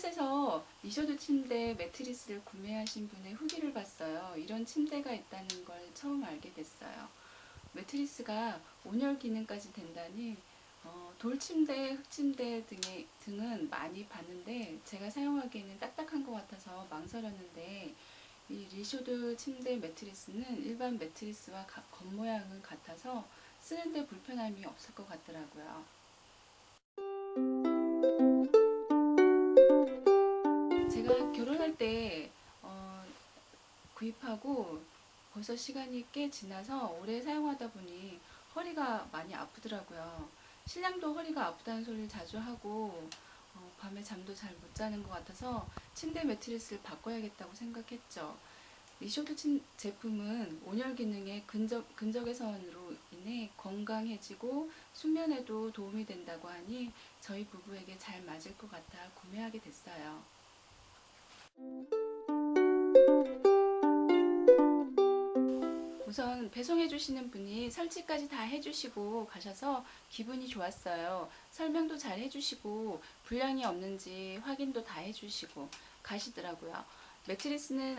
헬스에서 리셔드 침대 매트리스를 구매하신 분의 후기를 봤어요. 이런 침대가 있다는 걸 처음 알게 됐어요. 매트리스가 온열 기능까지 된다니 어, 돌침대, 흙침대 등의, 등은 많이 봤는데 제가 사용하기에는 딱딱한 것 같아서 망설였는데 이 리쇼드 침대 매트리스는 일반 매트리스와 겉모양은 같아서 쓰는데 불편함이 없을 것 같더라고요. 구입하고 벌써 시간이 꽤 지나서 오래 사용하다 보니 허리가 많이 아프더라고요. 신랑도 허리가 아프다는 소리를 자주 하고 어, 밤에 잠도 잘 못 자는 것 같아서 침대 매트리스를 바꿔야겠다고 생각했죠. 리쇼드 침 제품은 온열 기능의 근적, 근적외선으로 인해 건강해지고 숙면에도 도움이 된다고 하니 저희 부부에게 잘 맞을 것 같아 구매하게 됐어요. 우선 배송해 주시는 분이 설치까지 다 해주시고 가셔서 기분이 좋았어요. 설명도 잘 해주시고 불량이 없는지 확인도 다 해주시고 가시더라고요. 매트리스는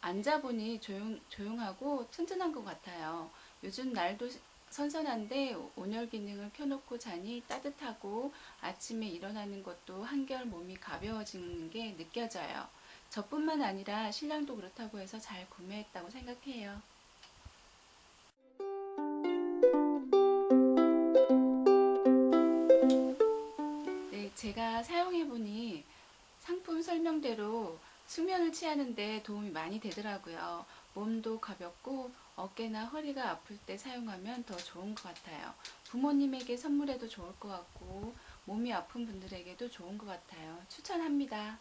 앉아보니 조용, 조용하고 튼튼한 것 같아요. 요즘 날도 선선한데 온열 기능을 켜놓고 자니 따뜻하고 아침에 일어나는 것도 한결 몸이 가벼워지는 게 느껴져요. 저뿐만 아니라 신랑도 그렇다고 해서 잘 구매했다고 생각해요. 사용해보니 상품 설명대로 수면을 취하는데 도움이 많이 되더라고요. 몸도 가볍고 어깨나 허리가 아플 때 사용하면 더 좋은 것 같아요. 부모님에게 선물해도 좋을 것 같고 몸이 아픈 분들에게도 좋은 것 같아요. 추천합니다.